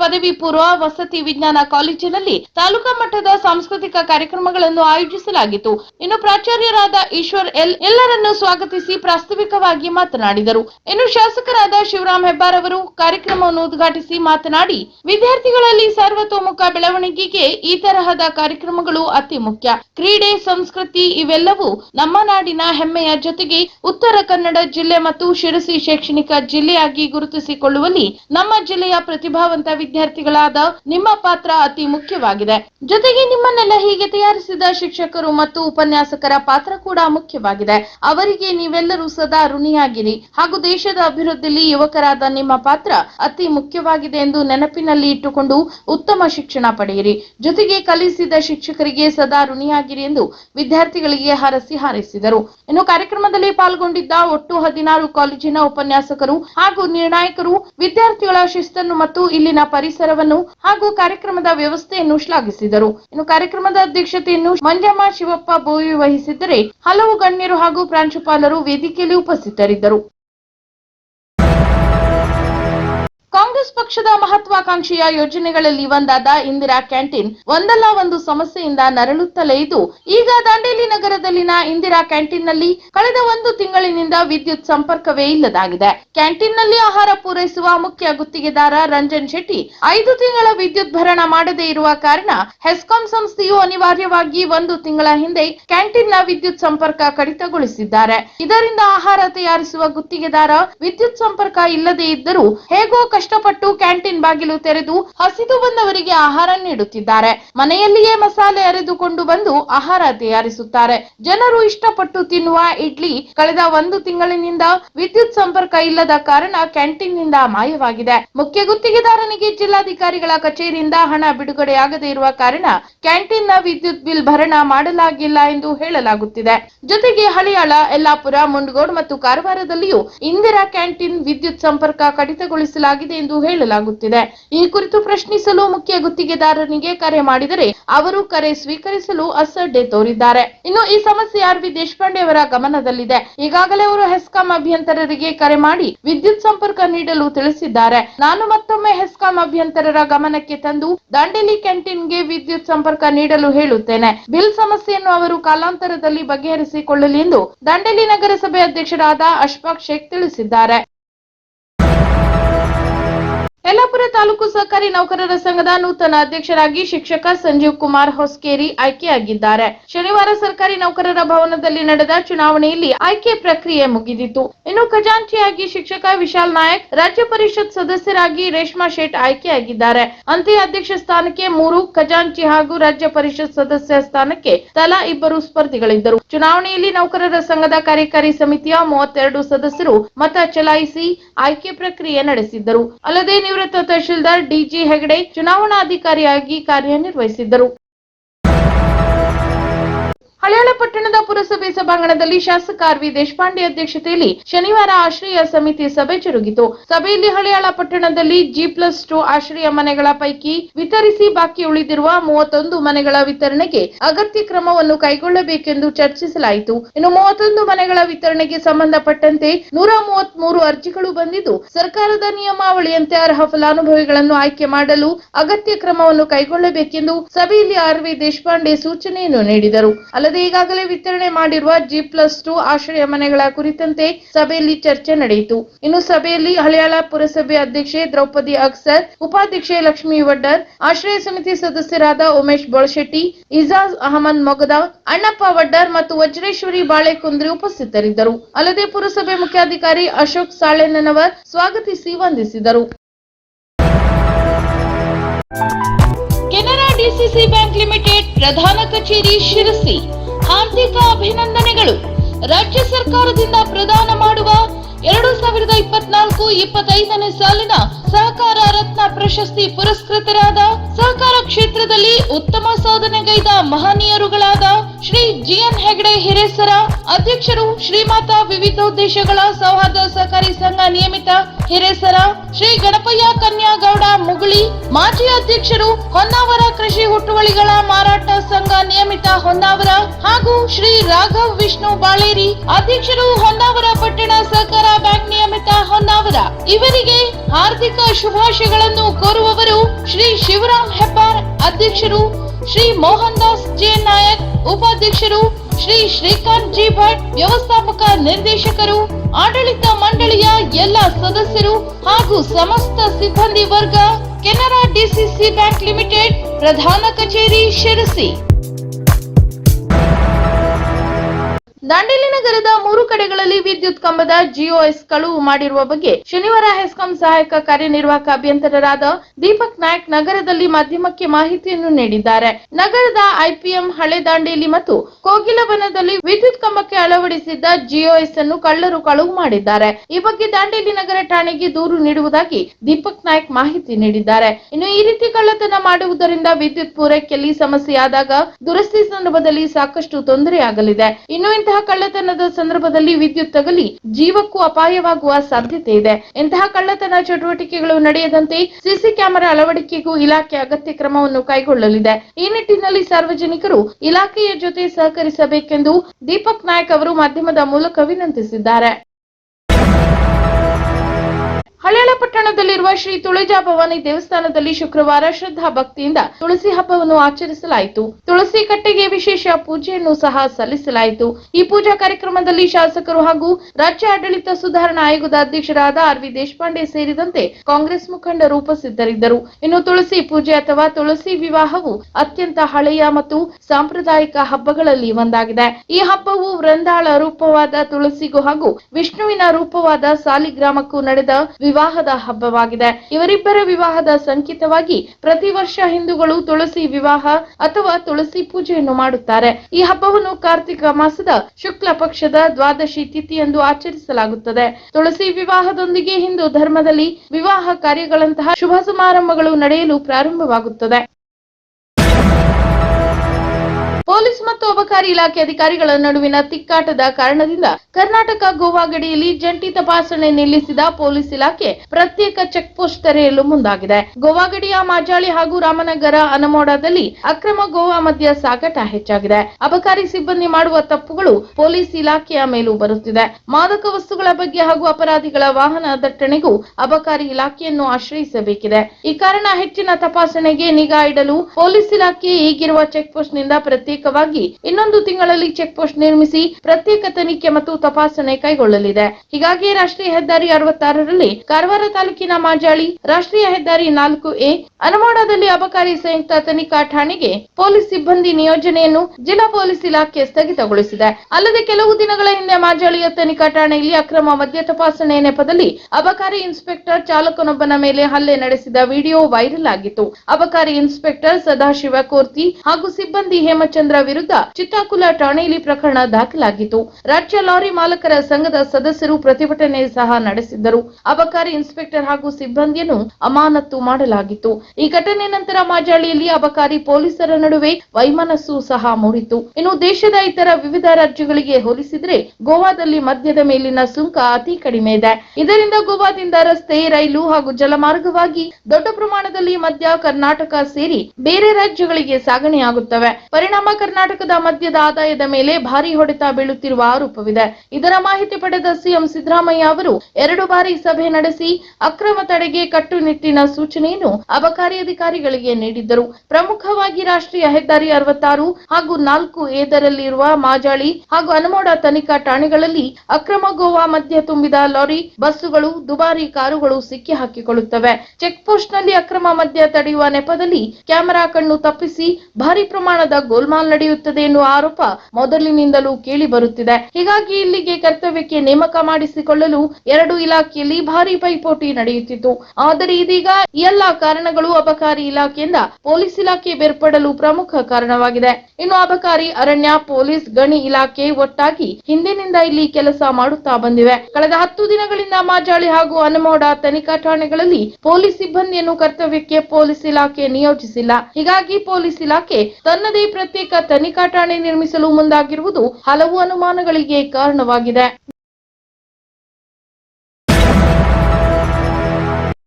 ಪದವಿ ಪೂರ್ವ ವಸತಿ ವಿಜ್ಞಾನ ಕಾಲೇಜಿನಲ್ಲಿ ತಾಲೂಕಾ ಮಟ್ಟದ ಸಾಂಸ್ಕೃತಿಕ ಕಾರ್ಯಕ್ರಮಗಳನ್ನು ಆಯೋಜಿಸಲಾಗಿತ್ತು. ಇನ್ನು ಪ್ರಾಚಾರ್ಯರಾದ ಈಶ್ವರ್ ಎಲ್ ಎಲ್ಲರನ್ನು ಸ್ವಾಗತಿಸಿ ಪ್ರಾಸ್ತಾವಿಕವಾಗಿ ಮಾತನಾಡಿದರು. ಇನ್ನು ಶಾಸಕರಾದ ಶಿವರಾಮ್ ಹೆಬ್ಬಾರ್ ಅವರು ಕಾರ್ಯಕ್ರಮವನ್ನು ಉದ್ಘಾಟಿಸಿ ಮಾತನಾಡಿ, ವಿದ್ಯಾರ್ಥಿಗಳಲ್ಲಿ ಸರ್ವತೋಮುಖ ಬೆಳವಣಿಗೆಗೆ ಈ ತರಹದ ಕಾರ್ಯಕ್ರಮಗಳು ಅತಿ ಮುಖ್ಯ. ಕ್ರೀಡೆ, ಸಂಸ್ಕೃತಿ ಇವೆಲ್ಲವೂ ನಮ್ಮ ನಾಡಿನ ಹೆಮ್ಮೆಯ ಜೊತೆಗೆ ಉತ್ತರ ಕನ್ನಡ ಜಿಲ್ಲೆ ಮತ್ತು ಶಿರಸಿ ಶೈಕ್ಷಣಿಕ ಜಿಲ್ಲೆಯಾಗಿ ಗುರುತಿಸಿಕೊಳ್ಳುವಲ್ಲಿ ನಮ್ಮ ಜಿಲ್ಲೆಯ ಪ್ರತಿಭಾವಂತ ವಿದ್ಯಾರ್ಥಿಗಳಾದ ನಿಮ್ಮ ಪಾತ್ರ ಅತಿ ಮುಖ್ಯವಾಗಿದೆ. ಜೊತೆಗೆ ನಿಮ್ಮನ್ನೆಲ್ಲ ಹೀಗೆ ತಯಾರಿಸಿದ ಶಿಕ್ಷಕರು ಮತ್ತು ಉಪನ್ಯಾಸಕರ ಪಾತ್ರ ಕೂಡ ಮುಖ್ಯವಾಗಿದೆ. ಅವರಿಗೆ ನೀವೆಲ್ಲರೂ ಸದಾ ಋಣಿಯಾಗಿರಿ. ಹಾಗೂ ದೇಶದ ಅಭಿವೃದ್ಧಿಯಲ್ಲಿ ಯುವಕರಾದ ನಿಮ್ಮ ಪಾತ್ರ ಅತಿ ಮುಖ್ಯವಾಗಿದೆ ಎಂದು ನೆನಪಿನಲ್ಲಿ ಇಟ್ಟುಕೊಂಡು ಉತ್ತಮ ಶಿಕ್ಷಣ ಪಡೆಯಿರಿ. ಜೊತೆಗೆ ಕಲಿಸಿದ ಶಿಕ್ಷಕರಿಗೆ ಸದಾ ಋಣಿಯಾಗಿರಿ ಎಂದು ವಿದ್ಯಾರ್ಥಿಗಳಿಗೆ ಹರಸಿ ಹಾರೈಸಿದರು. ಇನ್ನು ಕಾರ್ಯಕ್ರಮದಲ್ಲಿ ಪಾಲ್ಗೊಂಡಿದ್ದ ಒಟ್ಟು ಹದಿನಾರು ಕಾಲೇಜಿನ ಉಪನ್ಯಾಸಕರು ಹಾಗೂ ನಿರ್ಣಾಯಕರು, ವಿದ್ಯಾರ್ಥಿಗಳ ಶಿಸ್ತನ್ನು ಮತ್ತು ಇಲ್ಲಿನ ಪರಿಸರವನ್ನು ಹಾಗೂ ಕಾರ್ಯಕ್ರಮದ ವ್ಯವಸ್ಥೆಯನ್ನು ಶ್ಲಾಘಿಸಿದರು. ಇನ್ನು ಕಾರ್ಯಕ್ರಮದ ಅಧ್ಯಕ್ಷತೆಯನ್ನು ಮಂಜಮ್ಮ ಶಿವಪ್ಪ ಬೋವಿ ವಹಿಸಿದ್ದರೆ ಹಲವು ಗಣ್ಯರು ಹಾಗೂ ಪ್ರಾಂಶುಪಾಲರು ವೇದಿಕೆಯಲ್ಲಿ ಉಪಸ್ಥಿತರಿದ್ದರು. ಕಾಂಗ್ರೆಸ್ ಪಕ್ಷದ ಮಹತ್ವಾಕಾಂಕ್ಷೆಯ ಯೋಜನೆಗಳಲ್ಲಿ ಒಂದಾದ ಇಂದಿರಾ ಕ್ಯಾಂಟೀನ್, ಒಂದಲ್ಲ ಒಂದು ಸಮಸ್ಯೆಯಿಂದ ನರಳುತ್ತಲೇ ಇದ್ದು, ಈಗ ದಾಂಡೇಲಿ ನಗರದಲ್ಲಿನ ಇಂದಿರಾ ಕ್ಯಾಂಟೀನ್ನಲ್ಲಿ ಕಳೆದ ಒಂದು ತಿಂಗಳಿನಿಂದ ವಿದ್ಯುತ್ ಸಂಪರ್ಕವೇ ಇಲ್ಲದಾಗಿದೆ. ಕ್ಯಾಂಟೀನ್ನಲ್ಲಿ ಆಹಾರ ಪೂರೈಸುವ ಮುಖ್ಯ ಗುತ್ತಿಗೆದಾರ ರಂಜನ್ ಶೆಟ್ಟಿ, ಐದು ತಿಂಗಳ ವಿದ್ಯುತ್ ಭರಣ ಮಾಡದೇ ಇರುವ ಕಾರಣ ಹೆಸ್ಕಾಂ ಸಂಸ್ಥೆಯು ಅನಿವಾರ್ಯವಾಗಿ ಒಂದು ತಿಂಗಳ ಹಿಂದೆ ಕ್ಯಾಂಟೀನ್ನ ವಿದ್ಯುತ್ ಸಂಪರ್ಕ ಕಡಿತಗೊಳಿಸಿದ್ದಾರೆ. ಇದರಿಂದ ಆಹಾರ ತಯಾರಿಸುವ ಗುತ್ತಿಗೆದಾರ ವಿದ್ಯುತ್ ಸಂಪರ್ಕ ಇಲ್ಲದೇ ಇದ್ದರೂ ಹೇಗೋ ಕಷ್ಟಪಟ್ಟು ಕ್ಯಾಂಟೀನ್ ಬಾಗಿಲು ತೆರೆದು ಹಸಿದು ಬಂದವರಿಗೆ ಆಹಾರ ನೀಡುತ್ತಿದ್ದಾರೆ. ಮನೆಯಲ್ಲಿಯೇ ಮಸಾಲೆ ಅರೆದುಕೊಂಡು ಬಂದು ಆಹಾರ ತಯಾರಿಸುತ್ತಾರೆ. ಜನರು ಇಷ್ಟಪಟ್ಟು ತಿನ್ನುವ ಇಡ್ಲಿ ಕಳೆದ ಒಂದು ತಿಂಗಳಿನಿಂದ ವಿದ್ಯುತ್ ಸಂಪರ್ಕ ಇಲ್ಲದ ಕಾರಣ ಕ್ಯಾಂಟೀನ್ನಿಂದ ಮಾಯವಾಗಿದೆ. ಮುಖ್ಯ ಗುತ್ತಿಗೆದಾರನಿಗೆ ಜಿಲ್ಲಾಧಿಕಾರಿಗಳ ಕಚೇರಿಯಿಂದ ಹಣ ಬಿಡುಗಡೆಯಾಗದೇ ಇರುವ ಕಾರಣ ಕ್ಯಾಂಟೀನ್ನ ವಿದ್ಯುತ್ ಬಿಲ್ ಭರಣ ಮಾಡಲಾಗಿಲ್ಲ ಎಂದು ಹೇಳಲಾಗುತ್ತಿದೆ. ಜೊತೆಗೆ ಹಳಿಯಾಳ, ಯಲ್ಲಾಪುರ, ಮುಂಡಗೋಡ್ ಮತ್ತು ಕಾರವಾರದಲ್ಲಿಯೂ ಇಂದಿರಾ ಕ್ಯಾಂಟೀನ್ ವಿದ್ಯುತ್ ಸಂಪರ್ಕ ಕಡಿತಗೊಳಿಸಲಾಗಿದೆ. ಎಂದು ಹೇಳಲಾಗುತ್ತಿದೆ. ಈ ಕುರಿತು ಪ್ರಶ್ನಿಸಲು ಮುಖ್ಯ ಗುತ್ತಿಗೆದಾರನಿಗೆ ಕರೆ ಮಾಡಿದರೆ ಅವರು ಕರೆ ಸ್ವೀಕರಿಸಲು ಅಸಡ್ಡೆ ತೋರಿದ್ದಾರೆ. ಇನ್ನು ಈ ಸಮಸ್ಯೆ ಆರ್ ವಿ ದೇಶಪಾಂಡೆ ಅವರ ಗಮನದಲ್ಲಿದೆ. ಈಗಾಗಲೇ ಅವರು ಹೆಸ್ಕಾಂ ಅಭಿಯಂತರರಿಗೆ ಕರೆ ಮಾಡಿ ವಿದ್ಯುತ್ ಸಂಪರ್ಕ ನೀಡಲು ತಿಳಿಸಿದ್ದಾರೆ. ನಾನು ಮತ್ತೊಮ್ಮೆ ಹೆಸ್ಕಾಂ ಅಭಿಯಂತರರ ಗಮನಕ್ಕೆ ತಂದು ದಾಂಡೇಲಿ ಕ್ಯಾಂಟೀನ್ಗೆ ವಿದ್ಯುತ್ ಸಂಪರ್ಕ ನೀಡಲು ಹೇಳುತ್ತೇನೆ. ಬಿಲ್ ಸಮಸ್ಯೆಯನ್ನು ಅವರು ಕಾಲಾಂತರದಲ್ಲಿ ಬಗೆಹರಿಸಿಕೊಳ್ಳಲಿ ಎಂದು ದಾಂಡೇಲಿ ನಗರಸಭೆ ಅಧ್ಯಕ್ಷರಾದ ಅಶ್ಫಾಕ್ ಶೇಖ್ ತಿಳಿಸಿದ್ದಾರೆ. ಯಲ್ಲಾಪುರ ತಾಲೂಕು ಸಹಕಾರಿ ನೌಕರರ ಸಂಘದ ನೂತನ ಅಧ್ಯಕ್ಷರಾಗಿ ಶಿಕ್ಷಕ ಸಂಜೀವ್ ಕುಮಾರ್ ಹೊಸ್ಕೇರಿ ಆಯ್ಕೆಯಾಗಿದ್ದಾರೆ. ಶನಿವಾರ ಸರ್ಕಾರಿ ನೌಕರರ ಭವನದಲ್ಲಿ ನಡೆದ ಚುನಾವಣೆಯಲ್ಲಿ ಆಯ್ಕೆ ಪ್ರಕ್ರಿಯೆ ಮುಗಿದಿತ್ತು. ಇನ್ನು ಖಜಾಂಚಿಯಾಗಿ ಶಿಕ್ಷಕ ವಿಶಾಲ್ ನಾಯಕ್, ರಾಜ್ಯ ಪರಿಷತ್ ಸದಸ್ಯರಾಗಿ ರೇಷ್ಮಾ ಶೇಟ್ ಆಯ್ಕೆಯಾಗಿದ್ದಾರೆ. ಅಂತೆಯೇ ಅಧ್ಯಕ್ಷ ಸ್ಥಾನಕ್ಕೆ ಮೂರು, ಖಜಾಂಚಿ ಹಾಗೂ ರಾಜ್ಯ ಪರಿಷತ್ ಸದಸ್ಯ ಸ್ಥಾನಕ್ಕೆ ತಲಾ ಇಬ್ಬರು ಸ್ಪರ್ಧಿಗಳಿದ್ದರು. ಚುನಾವಣೆಯಲ್ಲಿ ನೌಕರರ ಸಂಘದ ಕಾರ್ಯಕಾರಿ ಸಮಿತಿಯ ಮೂವತ್ತೆರಡು ಸದಸ್ಯರು ಮತ ಚಲಾಯಿಸಿ ಆಯ್ಕೆ ಪ್ರಕ್ರಿಯೆ ನಡೆಸಿದ್ದರು. ಅಲ್ಲದೆ ನಿವೃತ್ತ ತಹಶೀಲ್ದಾರ್ ಡಿಜಿ ಹೆಗಡೆ ಚುನಾವಣಾಧಿಕಾರಿಯಾಗಿ ಕಾರ್ಯನಿರ್ವಹಿಸಿದ್ದರು. ಹಳಿಯಾಳ ಪಟ್ಟಣದ ಪುರಸಭೆ ಸಭಾಂಗಣದಲ್ಲಿ ಶಾಸಕ ಆರ್ ವಿ ದೇಶಪಾಂಡೆ ಅಧ್ಯಕ್ಷತೆಯಲ್ಲಿ ಶನಿವಾರ ಆಶ್ರಯ ಸಮಿತಿ ಸಭೆ ಜರುಗಿತು. ಸಭೆಯಲ್ಲಿ ಹಳಿಯಾಳ ಪಟ್ಟಣದಲ್ಲಿ ಜಿ ಪ್ಲಸ್ ಟು ಆಶ್ರಯ ಮನೆಗಳ ಪೈಕಿ ವಿತರಿಸಿ ಬಾಕಿ ಉಳಿದಿರುವ ಮೂವತ್ತೊಂದು ಮನೆಗಳ ವಿತರಣೆಗೆ ಅಗತ್ಯ ಕ್ರಮವನ್ನು ಕೈಗೊಳ್ಳಬೇಕೆಂದು ಚರ್ಚಿಸಲಾಯಿತು. ಇನ್ನು ಮೂವತ್ತೊಂದು ಮನೆಗಳ ವಿತರಣೆಗೆ ಸಂಬಂಧಪಟ್ಟಂತೆ ನೂರ ಮೂವತ್ಮೂರು ಅರ್ಜಿಗಳು ಬಂದಿದ್ದು, ಸರ್ಕಾರದ ನಿಯಮಾವಳಿಯಂತೆ ಅರ್ಹ ಫಲಾನುಭವಿಗಳನ್ನು ಆಯ್ಕೆ ಮಾಡಲು ಅಗತ್ಯ ಕ್ರಮವನ್ನು ಕೈಗೊಳ್ಳಬೇಕೆಂದು ಸಭೆಯಲ್ಲಿ ಆರ್ ವಿ ದೇಶಪಾಂಡೆ ಸೂಚನೆಯನ್ನು ನೀಡಿದರು. ಈಗಾಗಲೇ ವಿತರಣೆ ಮಾಡಿರುವ ಜಿ ಪ್ಲಸ್ ಟು ಆಶ್ರಯ ಮನೆಗಳ ಕುರಿತಂತೆ ಸಭೆಯಲ್ಲಿ ಚರ್ಚೆ ನಡೆಯಿತು. ಇನ್ನು ಸಭೆಯಲ್ಲಿ ಹಳಿಯಾಳ ಪುರಸಭೆ ಅಧ್ಯಕ್ಷೆ ದ್ರೌಪದಿ ಅಕ್ಸರ್, ಉಪಾಧ್ಯಕ್ಷೆ ಲಕ್ಷ್ಮೀ ವಡ್ಡರ್, ಆಶ್ರಯ ಸಮಿತಿ ಸದಸ್ಯರಾದ ಉಮೇಶ್ ಬೊಳಶೆಟ್ಟಿ, ಇಜಾಜ್ ಅಹಮದ್ ಮೊಗದ, ಅಣ್ಣಪ್ಪ ವಡ್ಡರ್ ಮತ್ತು ವಜ್ರೇಶ್ವರಿ ಬಾಳೆಕುಂದ್ರಿ ಉಪಸ್ಥಿತರಿದ್ದರು. ಅಲ್ಲದೆ ಪುರಸಭೆ ಮುಖ್ಯಾಧಿಕಾರಿ ಅಶೋಕ್ ಸಾಳೆನವರ್ ಸ್ವಾಗತಿಸಿ ವಂದಿಸಿದರು. ಕೆನರಾ ಡಿಸಿಸಿ ಬ್ಯಾಂಕ್ ಲಿಮಿಟೆಡ್ ಪ್ರಧಾನ ಕಚೇರಿ ಶಿರಸಿ. ಹಾರ್ದಿಕ ಅಭಿನಂದನೆಗಳು. ರಾಜ್ಯ ಸರ್ಕಾರದಿಂದ ಪ್ರದಾನ ಮಾಡುವ ಎರಡು ಸಾವಿರದ ಇಪ್ಪತ್ನಾಲ್ಕು ಇಪ್ಪತ್ತೈದನೇ ಸಾಲಿನ ಸಹಕಾರ ರತ್ನ ಪ್ರಶಸ್ತಿ ಪುರಸ್ಕೃತರಾದ ಸಹಕಾರ ಕ್ಷೇತ್ರದಲ್ಲಿ ಉತ್ತಮ ಸಾಧನೆಗೈದ ಮಹನೀಯರುಗಳಾದ ಶ್ರೀ ಜಿಎನ್ ಹೆಗಡೆ ಹಿರೇಸರ, ಅಧ್ಯಕ್ಷರು ಶ್ರೀಮಾತಾ ವಿವಿಧೋದ್ದೇಶಗಳ ಸೌಹಾರ್ದ ಸಹಕಾರಿ ಸಂಘ ನಿಯಮಿತ ಹಿರೇಸರ, ಶ್ರೀ ಗಣಪಯ್ಯ ಕನ್ಯಾ ಗೌಡ ಮುಗುಳಿ, ಮಾಜಿ ಅಧ್ಯಕ್ಷರು ಹೊನ್ನಾವರ ಕೃಷಿ ಹುಟ್ಟುವಳಿಗಳ ಮಾರಾಟ ಸಂಘ ನಿಯಮಿತ ಹೊನ್ನಾವರ ಹಾಗೂ ಶ್ರೀ ರಾಘವ್ ವಿಷ್ಣು ಬಾಳೇರಿ, ಅಧ್ಯಕ್ಷರು ಹೊನ್ನಾವರ ಪಟ್ಟಣ ಸಹಕಾರ ಬ್ಯಾಂಕ್ ನಿಯಮಿತ ಹೊನ್ನಾವರ. ಇವರಿಗೆ ಹಾರ್ದಿಕ ಶುಭಾಶಯಗಳನ್ನು ಕೋರುವವರು ಶ್ರೀ ಶಿವರಾಮ್ ಹೆಬ್ಬಾರ್ ಅಧ್ಯಕ್ಷರು, ಶ್ರೀ ಮೋಹನ್ ದಾಸ್ ಜೆ ನಾಯಕ್ ಉಪಾಧ್ಯಕ್ಷರು, ಶ್ರೀ ಶ್ರೀಕಾಂತ್ ಜಿ ಭಟ್ ವ್ಯವಸ್ಥಾಪಕ ನಿರ್ದೇಶಕರು, ಆಡಳಿತ ಮಂಡಳಿಯ ಎಲ್ಲ ಸದಸ್ಯರು ಹಾಗೂ ಸಮಸ್ತ ಸಿಬ್ಬಂದಿ ವರ್ಗ ಕೆನರಾ ಡಿಸಿಸಿ ಬ್ಯಾಂಕ್ ಲಿಮಿಟೆಡ್ ಪ್ರಧಾನ ಕಚೇರಿ ಶಿರಸಿ. ದಾಂಡೇಲಿ ನಗರದ ಮೂರು ಕಡೆಗಳಲ್ಲಿ ವಿದ್ಯುತ್ ಕಂಬದ ಜಿಒಎಸ್ ಕಳುವು ಮಾಡಿರುವ ಬಗ್ಗೆ ಶನಿವಾರ ಹೆಸ್ಕಾಂ ಸಹಾಯಕ ಕಾರ್ಯನಿರ್ವಾಹಕ ಅಭಿಯಂತರರಾದ ದೀಪಕ್ ನಾಯಕ್ ನಗರದಲ್ಲಿ ಮಾಧ್ಯಮಕ್ಕೆ ಮಾಹಿತಿಯನ್ನು ನೀಡಿದ್ದಾರೆ. ನಗರದ ಐಪಿಎಂ ಹಳೆ ದಾಂಡೇಲಿ ಮತ್ತು ಕೋಗಿಲವನದಲ್ಲಿ ವಿದ್ಯುತ್ ಕಂಬಕ್ಕೆ ಅಳವಡಿಸಿದ್ದ ಜಿಒಎಸ್ ಅನ್ನು ಕಳ್ಳರು ಕಳುವು ಮಾಡಿದ್ದಾರೆ. ಈ ಬಗ್ಗೆ ದಾಂಡೇಲಿ ನಗರ ಠಾಣೆಗೆ ದೂರು ನೀಡುವುದಾಗಿ ದೀಪಕ್ ನಾಯಕ್ ಮಾಹಿತಿ ನೀಡಿದ್ದಾರೆ. ಇನ್ನು ಈ ರೀತಿ ಕಳ್ಳತನ ಮಾಡುವುದರಿಂದ ವಿದ್ಯುತ್ ಪೂರೈಕೆಯಲ್ಲಿ ಸಮಸ್ಯೆಯಾದಾಗ ದುರಸ್ತಿ ಸಂದರ್ಭದಲ್ಲಿ ಸಾಕಷ್ಟು ತೊಂದರೆಯಾಗಲಿದೆ. ಇನ್ನು ಇಂತಹ ಕಳ್ಳತನದ ಸಂದರ್ಭದಲ್ಲಿ ವಿದ್ಯುತ್ ತಗಲಿ ಜೀವಕ್ಕೂ ಅಪಾಯವಾಗುವ ಸಾಧ್ಯತೆ ಇದೆ. ಇಂತಹ ಕಳ್ಳತನ ಚಟುವಟಿಕೆಗಳು ನಡೆಯದಂತೆ ಸಿಸಿ ಕ್ಯಾಮೆರಾ ಅಳವಡಿಕೆಗೂ ಇಲಾಖೆ ಅಗತ್ಯ ಕ್ರಮವನ್ನು ಕೈಗೊಳ್ಳಲಿದೆ. ಈ ನಿಟ್ಟಿನಲ್ಲಿ ಸಾರ್ವಜನಿಕರು ಇಲಾಖೆಯ ಜೊತೆ ಸಹಕರಿಸಬೇಕೆಂದು ದೀಪಕ್ ನಾಯಕ್ ಅವರು ಮಾಧ್ಯಮದ ಮೂಲಕ ವಿನಂತಿಸಿದ್ದಾರೆ. ಹಳೇಳ ಪಟ್ಟಣದಲ್ಲಿರುವ ಶ್ರೀ ತುಳಜಾ ಭವಾನಿ ದೇವಸ್ಥಾನದಲ್ಲಿ ಶುಕ್ರವಾರ ಶ್ರದ್ಧಾ ಭಕ್ತಿಯಿಂದ ತುಳಸಿ ಹಬ್ಬವನ್ನು ಆಚರಿಸಲಾಯಿತು. ತುಳಸಿ ಕಟ್ಟೆಗೆ ವಿಶೇಷ ಪೂಜೆಯನ್ನು ಸಹ ಸಲ್ಲಿಸಲಾಯಿತು. ಈ ಪೂಜಾ ಕಾರ್ಯಕ್ರಮದಲ್ಲಿ ಶಾಸಕರು ಹಾಗೂ ರಾಜ್ಯ ಆಡಳಿತ ಸುಧಾರಣಾ ಆಯೋಗದ ಅಧ್ಯಕ್ಷರಾದ ಆರ್ ವಿ ದೇಶಪಾಂಡೆ ಸೇರಿದಂತೆ ಕಾಂಗ್ರೆಸ್ ಮುಖಂಡರು ಉಪಸ್ಥಿತರಿದ್ದರು. ಇನ್ನು ತುಳಸಿ ಪೂಜೆ ಅಥವಾ ತುಳಸಿ ವಿವಾಹವು ಅತ್ಯಂತ ಹಳೆಯ ಮತ್ತು ಸಾಂಪ್ರದಾಯಿಕ ಹಬ್ಬಗಳಲ್ಲಿ ಒಂದಾಗಿದೆ. ಈ ಹಬ್ಬವು ವೃಂದಾಳ ರೂಪವಾದ ತುಳಸಿಗೂ ಹಾಗೂ ವಿಷ್ಣುವಿನ ರೂಪವಾದ ಸಾಲಿಗ್ರಾಮಕ್ಕೂ ನಡೆದ ವಿವಾಹದ ಹಬ್ಬವಾಗಿದೆ. ಇವರಿಬ್ಬರ ವಿವಾಹದ ಸಂಕೇತವಾಗಿ ಪ್ರತಿ ವರ್ಷ ಹಿಂದೂಗಳು ತುಳಸಿ ವಿವಾಹ ಅಥವಾ ತುಳಸಿ ಪೂಜೆಯನ್ನು ಮಾಡುತ್ತಾರೆ. ಈ ಹಬ್ಬವನ್ನು ಕಾರ್ತಿಕ ಮಾಸದ ಶುಕ್ಲ ಪಕ್ಷದ ದ್ವಾದಶಿ ತಿಥಿಯಂದು ಆಚರಿಸಲಾಗುತ್ತದೆ. ತುಳಸಿ ವಿವಾಹದೊಂದಿಗೆ ಹಿಂದೂ ಧರ್ಮದಲ್ಲಿ ವಿವಾಹ ಕಾರ್ಯಗಳಂತಹ ಶುಭ ಸಮಾರಂಭಗಳು ನಡೆಯಲು ಪ್ರಾರಂಭವಾಗುತ್ತದೆ. ಪೊಲೀಸ್ ಮತ್ತು ಅಬಕಾರಿ ಇಲಾಖೆ ಅಧಿಕಾರಿಗಳ ನಡುವಿನ ತಿಕ್ಕಾಟದ ಕಾರಣದಿಂದ ಕರ್ನಾಟಕ ಗೋವಾ ಗಡಿಯಲ್ಲಿ ಜಂಟಿ ತಪಾಸಣೆ ನಿಲ್ಲಿಸಿದ ಪೊಲೀಸ್ ಇಲಾಖೆ ಪ್ರತ್ಯೇಕ ಚೆಕ್ ಪೋಸ್ಟ್ ತೆರೆಯಲು ಮುಂದಾಗಿದೆ. ಗೋವಾ ಗಡಿಯ ಮಾಜಾಳಿ ಹಾಗೂ ರಾಮನಗರ ಅನಮೋಡಾದಲ್ಲಿ ಅಕ್ರಮ ಗೋವಾ ಮದ್ಯ ಸಾಗಾಟ ಹೆಚ್ಚಾಗಿದೆ. ಅಬಕಾರಿ ಸಿಬ್ಬಂದಿ ಮಾಡುವ ತಪ್ಪುಗಳು ಪೊಲೀಸ್ ಇಲಾಖೆಯ ಮೇಲೂ ಬರುತ್ತಿದೆ. ಮಾದಕ ವಸ್ತುಗಳ ಬಗ್ಗೆ ಹಾಗೂ ಅಪರಾಧಿಗಳ ವಾಹನ ದಟ್ಟಣೆಗೂ ಅಬಕಾರಿ ಇಲಾಖೆಯನ್ನು ಆಶ್ರಯಿಸಬೇಕಿದೆ. ಈ ಕಾರಣ ಹೆಚ್ಚಿನ ತಪಾಸಣೆಗೆ ನಿಗಾ ಇಡಲು ಪೊಲೀಸ್ ಇಲಾಖೆ ಈಗಿರುವ ಚೆಕ್ ಪೋಸ್ಟ್ನಿಂದ ಪ್ರತ್ಯೇಕವಾಗಿ ಇನ್ನೊಂದು ತಿಂಗಳಲ್ಲಿ ಚೆಕ್ ಪೋಸ್ಟ್ ನಿರ್ಮಿಸಿ ಪ್ರತ್ಯೇಕ ತನಿಖೆ ಮತ್ತು ತಪಾಸಣೆ ಕೈಗೊಳ್ಳಲಿದೆ. ಹೀಗಾಗಿ ರಾಷ್ಟ್ರೀಯ ಹೆದ್ದಾರಿ ಅರವತ್ತಾರರಲ್ಲಿ ಕಾರವಾರ ತಾಲೂಕಿನ ಮಾಜಾಳಿ, ರಾಷ್ಟ್ರೀಯ ಹೆದ್ದಾರಿ ನಾಲ್ಕು ಎ ಅನಮೋಡದಲ್ಲಿ ಅಬಕಾರಿ ಸಂಯುಕ್ತ ತನಿಖಾ ಠಾಣೆಗೆ ಪೊಲೀಸ್ ಸಿಬ್ಬಂದಿ ನಿಯೋಜನೆಯನ್ನು ಜಿಲ್ಲಾ ಪೊಲೀಸ್ ಇಲಾಖೆ ಸ್ಥಗಿತಗೊಳಿಸಿದೆ. ಅಲ್ಲದೆ ಕೆಲವು ದಿನಗಳ ಹಿಂದೆ ಮಾಜಾಳಿಯ ತನಿಖಾ ಠಾಣೆಯಲ್ಲಿ ಅಕ್ರಮ ಮದ್ಯ ತಪಾಸಣೆ ನೆಪದಲ್ಲಿ ಅಬಕಾರಿ ಇನ್ಸ್ಪೆಕ್ಟರ್ ಚಾಲಕನೊಬ್ಬನ ಮೇಲೆ ಹಲ್ಲೆ ನಡೆಸಿದ ವಿಡಿಯೋ ವೈರಲ್ ಆಗಿತ್ತು. ಅಬಕಾರಿ ಇನ್ಸ್ಪೆಕ್ಟರ್ ಸದಾಶಿವ ಕೋರ್ತಿ ಹಾಗೂ ಸಿಬ್ಬಂದಿ ಹೇಮಚಂದ್ರ ವಿರುದ್ಧ ಚಿತ್ತಾಕುಲ ಠಾಣೆಯಲ್ಲಿ ಪ್ರಕರಣ ದಾಖಲಾಗಿತ್ತು. ರಾಜ್ಯ ಲಾರಿ ಮಾಲಕರ ಸಂಘದ ಸದಸ್ಯರು ಪ್ರತಿಭಟನೆ ಸಹ ನಡೆಸಿದ್ದರು. ಅಬಕಾರಿ ಇನ್ಸ್ಪೆಕ್ಟರ್ ಹಾಗೂ ಸಿಬ್ಬಂದಿಯನ್ನು ಅಮಾನತ್ತು ಮಾಡಲಾಗಿತ್ತು. ಈ ಘಟನೆ ನಂತರ ಮಾಜಾಳಿಯಲ್ಲಿ ಅಬಕಾರಿ ಪೊಲೀಸರ ನಡುವೆ ವೈಮನಸ್ಸು ಸಹ ಮೂಡಿತು ಇನ್ನು ದೇಶದ ಇತರ ವಿವಿಧ ರಾಜ್ಯಗಳಿಗೆ ಹೋಲಿಸಿದ್ರೆ ಗೋವಾದಲ್ಲಿ ಮದ್ಯದ ಮೇಲಿನ ಸುಂಕ ಅತಿ ಕಡಿಮೆ ಇದೆ. ಇದರಿಂದ ಗೋವಾದಿಂದ ರಸ್ತೆ, ರೈಲು ಹಾಗೂ ಜಲಮಾರ್ಗವಾಗಿ ದೊಡ್ಡ ಪ್ರಮಾಣದಲ್ಲಿ ಮದ್ಯ, ಕರ್ನಾಟಕ ಸೇರಿ ಬೇರೆ ರಾಜ್ಯಗಳಿಗೆ ಸಾಗಣೆಯಾಗುತ್ತವೆ. ಪರಿಣಾಮ ಕರ್ನಾಟಕದ ಮದ್ಯದ ಆದಾಯದ ಮೇಲೆ ಭಾರಿ ಹೊಡೆತ ಬೀಳುತ್ತಿರುವ ಆರೋಪವಿದೆ. ಇದರ ಮಾಹಿತಿ ಪಡೆದ ಸಿಎಂ ಸಿದ್ದರಾಮಯ್ಯ ಅವರು ಎರಡು ಬಾರಿ ಸಭೆ ನಡೆಸಿ ಅಕ್ರಮ ತಡೆಗೆ ಕಟ್ಟುನಿಟ್ಟಿನ ಸೂಚನೆಯನ್ನು ಅಬಕಾರಿ ಅಧಿಕಾರಿಗಳಿಗೆ ನೀಡಿದ್ದರು. ಪ್ರಮುಖವಾಗಿ ರಾಷ್ಟ್ರೀಯ ಹೆದ್ದಾರಿ ಅರವತ್ತಾರು ಹಾಗೂ ನಾಲ್ಕು ಏದರಲ್ಲಿರುವ ಮಾಜಾಳಿ ಹಾಗೂ ಅನಮೋಡ ತನಿಖಾ ಠಾಣೆಗಳಲ್ಲಿ ಅಕ್ರಮ ಗೋವಾ ಮದ್ಯ ತುಂಬಿದ ಲಾರಿ, ಬಸ್ಸುಗಳು, ದುಬಾರಿ ಕಾರುಗಳು ಸಿಕ್ಕಿ ಹಾಕಿಕೊಳ್ಳುತ್ತವೆ. ಚೆಕ್ ಪೋಸ್ಟ್ನಲ್ಲಿ ಅಕ್ರಮ ಮದ್ಯ ತಡೆಯುವ ನೆಪದಲ್ಲಿ ಕ್ಯಾಮೆರಾ ಕಣ್ಣು ತಪ್ಪಿಸಿ ಭಾರಿ ಪ್ರಮಾಣದ ಗೋಲ್ಮಾಲ್ ನಡೆಯುತ್ತದೆ ಎನ್ನುವ ಆರೋಪ ಮೊದಲಿನಿಂದಲೂ ಕೇಳಿ ಬರುತ್ತಿದೆ. ಹೀಗಾಗಿ ಇಲ್ಲಿಗೆ ಕರ್ತವ್ಯಕ್ಕೆ ನೇಮಕ ಮಾಡಿಸಿಕೊಳ್ಳಲು ಎರಡು ಇಲಾಖೆಯಲ್ಲಿ ಭಾರಿ ಪೈಪೋಟಿ ನಡೆಯುತ್ತಿತ್ತು. ಆದರೆ ಇದೀಗ ಎಲ್ಲಾ ಕಾರಣಗಳು ಅಬಕಾರಿ ಇಲಾಖೆಯಿಂದ ಪೊಲೀಸ್ ಇಲಾಖೆ ಬೇರ್ಪಡಲು ಪ್ರಮುಖ ಕಾರಣವಾಗಿದೆ. ಇನ್ನು ಅಬಕಾರಿ ಅರಣ್ಯ, ಪೊಲೀಸ್, ಗಣಿ ಇಲಾಖೆ ಒಟ್ಟಾಗಿ ಹಿಂದಿನಿಂದ ಇಲ್ಲಿ ಕೆಲಸ ಮಾಡುತ್ತಾ ಬಂದಿವೆ. ಕಳೆದ ಹತ್ತು ದಿನಗಳಿಂದ ಮಾಜಾಳಿ ಹಾಗೂ ಅನಮೋಡ ತನಿಖಾ ಠಾಣೆಗಳಲ್ಲಿ ಪೊಲೀಸ್ ಸಿಬ್ಬಂದಿಯನ್ನು ಕರ್ತವ್ಯಕ್ಕೆ ಪೊಲೀಸ್ ಇಲಾಖೆ ನಿಯೋಜಿಸಿಲ್ಲ. ಹೀಗಾಗಿ ಪೊಲೀಸ್ ಇಲಾಖೆ ತನ್ನದೇ ಪ್ರತ್ಯೇಕ ತನಿಖಾ ಠಾಣೆ ನಿರ್ಮಿಸಲು ಮುಂದಾಗಿರುವುದು ಹಲವು ಅನುಮಾನಗಳಿಗೆ ಕಾರಣವಾಗಿದೆ.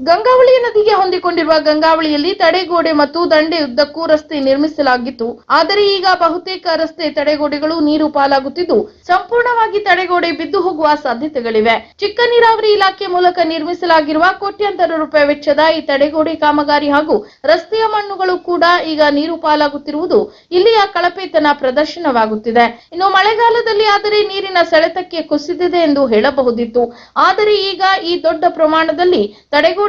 ಗಂಗಾವಳಿ ನದಿಗೆ ಹೊಂದಿಕೊಂಡಿರುವ ಗಂಗಾವಳಿಯಲ್ಲಿ ತಡೆಗೋಡೆ ಮತ್ತು ದಂಡೆ ಉದ್ದಕ್ಕೂ ರಸ್ತೆ ನಿರ್ಮಿಸಲಾಗಿತ್ತು. ಆದರೆ ಈಗ ಬಹುತೇಕ ರಸ್ತೆ ತಡೆಗೋಡೆಗಳು ನೀರು ಪಾಲಾಗುತ್ತಿದ್ದು, ಸಂಪೂರ್ಣವಾಗಿ ತಡೆಗೋಡೆ ಬಿದ್ದು ಹೋಗುವ ಸಾಧ್ಯತೆಗಳಿವೆ. ಚಿಕ್ಕ ನೀರಾವರಿ ಇಲಾಖೆ ಮೂಲಕ ನಿರ್ಮಿಸಲಾಗಿರುವ ಕೋಟ್ಯಾಂತರ ರೂಪಾಯಿ ವೆಚ್ಚದ ಈ ತಡೆಗೋಡೆ ಕಾಮಗಾರಿ ಹಾಗೂ ರಸ್ತೆಯ ಮಣ್ಣುಗಳು ಕೂಡ ಈಗ ನೀರು ಪಾಲಾಗುತ್ತಿರುವುದು ಇಲ್ಲಿಯ ಕಳಪೆತನ ಪ್ರದರ್ಶನವಾಗುತ್ತಿದೆ. ಇನ್ನು ಮಳೆಗಾಲದಲ್ಲಿ ಆದರೆ ನೀರಿನ ಸೆಳೆತಕ್ಕೆ ಕುಸಿದಿದೆ ಎಂದು ಹೇಳಬಹುದಿತ್ತು. ಆದರೆ ಈಗ ಈ ದೊಡ್ಡ ಪ್ರಮಾಣದಲ್ಲಿ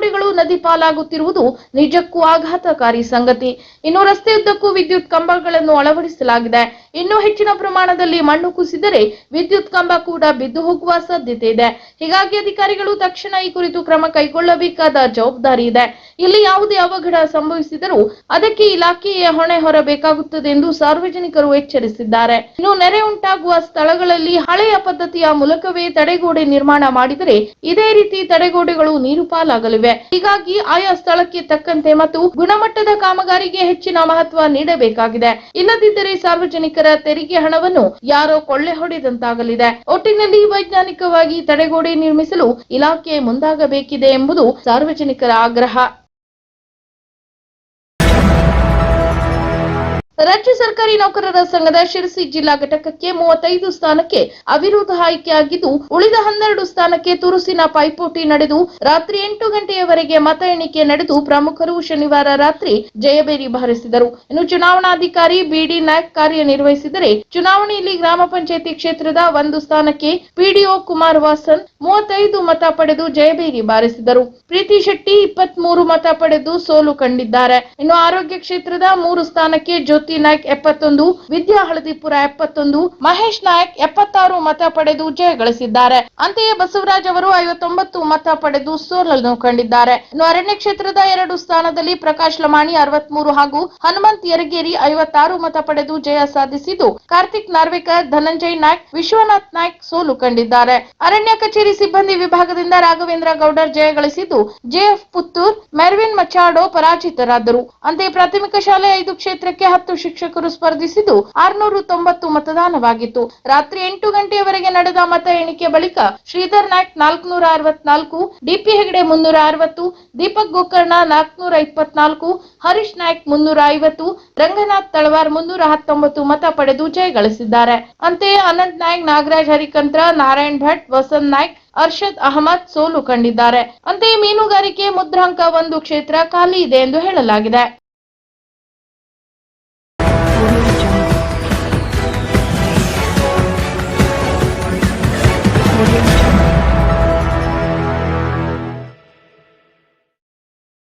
ತಡೆಗೋಡೆಗಳು ನದಿ ಪಾಲಾಗುತ್ತಿರುವುದು ನಿಜಕ್ಕೂ ಆಘಾತಕಾರಿ ಸಂಗತಿ. ಇನ್ನು ರಸ್ತೆಯುದ್ದಕ್ಕೂ ವಿದ್ಯುತ್ ಕಂಬಗಳನ್ನು ಅಳವಡಿಸಲಾಗಿದೆ. ಇನ್ನೂ ಹೆಚ್ಚಿನ ಪ್ರಮಾಣದಲ್ಲಿ ಮಣ್ಣು ಕುಸಿದರೆ ವಿದ್ಯುತ್ ಕಂಬ ಕೂಡ ಬಿದ್ದು ಹೋಗುವ ಸಾಧ್ಯತೆ ಇದೆ. ಹೀಗಾಗಿ ಅಧಿಕಾರಿಗಳು ತಕ್ಷಣ ಈ ಕುರಿತು ಕ್ರಮ ಕೈಗೊಳ್ಳಬೇಕಾದ ಜವಾಬ್ದಾರಿ ಇದೆ. ಇಲ್ಲಿ ಯಾವುದೇ ಅವಘಡ ಸಂಭವಿಸಿದರೂ ಅದಕ್ಕೆ ಇಲಾಖೆಯೇ ಹೊಣೆ ಹೊರಬೇಕಾಗುತ್ತದೆ ಎಂದು ಸಾರ್ವಜನಿಕರು ಎಚ್ಚರಿಸಿದ್ದಾರೆ. ಇನ್ನು ನೆರೆ ಉಂಟಾಗುವ ಸ್ಥಳಗಳಲ್ಲಿ ಹಳೆಯ ಪದ್ಧತಿಯ ಮೂಲಕವೇ ತಡೆಗೋಡೆ ನಿರ್ಮಾಣ ಮಾಡಿದರೆ ಇದೇ ರೀತಿ ತಡೆಗೋಡೆಗಳು ನೀರು ಪಾಲಾಗಲಿವೆ. ಹೀಗಾಗಿ ಆಯಾ ಸ್ಥಳಕ್ಕೆ ತಕ್ಕಂತೆ ಮತ್ತು ಗುಣಮಟ್ಟದ ಕಾಮಗಾರಿಗೆ ಹೆಚ್ಚಿನ ಮಹತ್ವ ನೀಡಬೇಕಾಗಿದೆ. ಇಲ್ಲದಿದ್ದರೆ ಸಾರ್ವಜನಿಕರ ತೆರಿಗೆ ಹಣವನ್ನು ಯಾರೋ ಕೊಳ್ಳೆ ಹೊಡೆದಂತಾಗಲಿದೆ. ಒಟ್ಟಿನಲ್ಲಿ ವೈಜ್ಞಾನಿಕವಾಗಿ ತಡೆಗೋಡೆ ನಿರ್ಮಿಸಲು ಇಲಾಖೆ ಮುಂದಾಗಬೇಕಿದೆ ಎಂಬುದು ಸಾರ್ವಜನಿಕರ ಆಗ್ರಹ. ರಾಜ್ಯ ಸರ್ಕಾರಿ ನೌಕರರ ಸಂಘದ ಶಿರಸಿ ಜಿಲ್ಲಾ ಘಟಕಕ್ಕೆ ಮೂವತ್ತೈದು ಸ್ಥಾನಕ್ಕೆ ಅವಿರೋಧ ಆಯ್ಕೆಯಾಗಿದ್ದು, ಉಳಿದ ಹನ್ನೆರಡು ಸ್ಥಾನಕ್ಕೆ ತುರುಸಿನ ಪೈಪೋಟಿ ನಡೆದು, ರಾತ್ರಿ ಎಂಟು ಗಂಟೆಯವರೆಗೆ ಮತ ಎಣಿಕೆ ನಡೆದು ಪ್ರಮುಖರು ಶನಿವಾರ ರಾತ್ರಿ ಜಯಬೇರಿ ಬಾರಿಸಿದರು. ಇನ್ನು ಚುನಾವಣಾಧಿಕಾರಿ ಬಿಡಿ ನಾಯಕ್ ಕಾರ್ಯನಿರ್ವಹಿಸಿದರೆ, ಚುನಾವಣೆಯಲ್ಲಿ ಗ್ರಾಮ ಪಂಚಾಯತಿ ಕ್ಷೇತ್ರದ ಒಂದು ಸ್ಥಾನಕ್ಕೆ ಪಿಡಿಒ ಕುಮಾರ್ ವಾಸನ್ ಮೂವತ್ತೈದು ಮತ ಪಡೆದು ಜಯಬೇರಿ ಬಾರಿಸಿದರು. ಪ್ರೀತಿ ಶೆಟ್ಟಿ ಇಪ್ಪತ್ಮೂರು ಮತ ಪಡೆದು ಸೋಲು ಕಂಡಿದ್ದಾರೆ. ಇನ್ನು ಆರೋಗ್ಯ ಕ್ಷೇತ್ರದ ಮೂರು ಸ್ಥಾನಕ್ಕೆ ಜ್ಯೋತಿ ನಾಯ್ಕ್ ಎಪ್ಪತ್ತೊಂದು, ವಿದ್ಯಾ ಹಳದಿಪುರ ಎಪ್ಪತ್ತೊಂದು, ಮಹೇಶ್ ನಾಯ್ಕ್ ಎಪ್ಪತ್ತಾರು ಮತ ಪಡೆದು ಜಯ ಗಳಿಸಿದ್ದಾರೆ. ಅಂತೆಯೇ ಬಸವರಾಜ್ ಅವರು ಐವತ್ತೊಂಬತ್ತು ಮತ ಪಡೆದು ಸೋಲನ್ನು ಕಂಡಿದ್ದಾರೆ. ಇನ್ನು ಅರಣ್ಯ ಕ್ಷೇತ್ರದ ಎರಡು ಸ್ಥಾನದಲ್ಲಿ ಪ್ರಕಾಶ್ ಲಮಾಣಿ ಅರವತ್ಮೂರು ಹಾಗೂ ಹನುಮಂತ್ ಯರಗೇರಿ ಐವತ್ತಾರು ಮತ ಪಡೆದು ಜಯ ಸಾಧಿಸಿದ್ದು, ಕಾರ್ತಿಕ್ ನಾರ್ವೇಕರ್ ಧನಂಜಯ್ ನಾಯ್ಕ್, ವಿಶ್ವನಾಥ್ ನಾಯ್ಕ್ ಸೋಲು ಕಂಡಿದ್ದಾರೆ. ಅರಣ್ಯ ಕಚೇರಿ ಸಿಬ್ಬಂದಿ ವಿಭಾಗದಿಂದ ರಾಘವೇಂದ್ರ ಗೌಡರ್ ಜಯ ಗಳಿಸಿದ್ದು ಜೆಎಫ್ ಪುತ್ತೂರ್, ಮೆರ್ವಿನ್ ಮಚಾಡೋ ಪರಾಜಿತರಾದರು. ಅಂತೆಯೇ ಪ್ರಾಥಮಿಕ ಶಾಲೆ ಐದು ಕ್ಷೇತ್ರಕ್ಕೆ ಹತ್ತು ಶಿಕ್ಷಕರು ಸ್ಪರ್ಧಿಸಿದ್ದು ಆರ್ನೂರು ತೊಂಬತ್ತು ಮತದಾನವಾಗಿತ್ತು. ರಾತ್ರಿ ಎಂಟು ಗಂಟೆಯವರೆಗೆ ನಡೆದ ಮತ ಎಣಿಕೆ ಬಳಿಕ ಶ್ರೀಧರ್ ನಾಯ್ಕ್ ನಾಲ್ಕನೂರ ಅರವತ್ನಾಲ್ಕು, ಡಿಪಿ ಹೆಗಡೆ ಮುನ್ನೂರ ಅರವತ್ತು, ದೀಪಕ್ ಗೋಕರ್ಣ ನಾಲ್ಕುನೂರ ಇಪ್ಪತ್ನಾಲ್ಕು, ಹರೀಶ್ ನಾಯ್ಕ್ ಮುನ್ನೂರ ಐವತ್ತು, ರಂಗನಾಥ್ ತಳವಾರ್ ಮುನ್ನೂರ ಹತ್ತೊಂಬತ್ತು ಮತ ಪಡೆದು ಜಯ ಗಳಿಸಿದ್ದಾರೆ. ಅಂತೆಯೇ ಅನಂತ್ ನಾಯ್ಕ್, ನಾಗರಾಜ್ ಹರಿಕಂತ್ರ, ನಾರಾಯಣ್ ಭಟ್, ವಸಂತ್ ನಾಯ್ಕ್, ಅರ್ಷದ್ ಅಹಮದ್ ಸೋಲು ಕಂಡಿದ್ದಾರೆ. ಅಂತೆಯೇ ಮೀನುಗಾರಿಕೆ ಮುದ್ರಾಂಕ ಒಂದು ಕ್ಷೇತ್ರ ಖಾಲಿ ಇದೆ ಎಂದು ಹೇಳಲಾಗಿದೆ.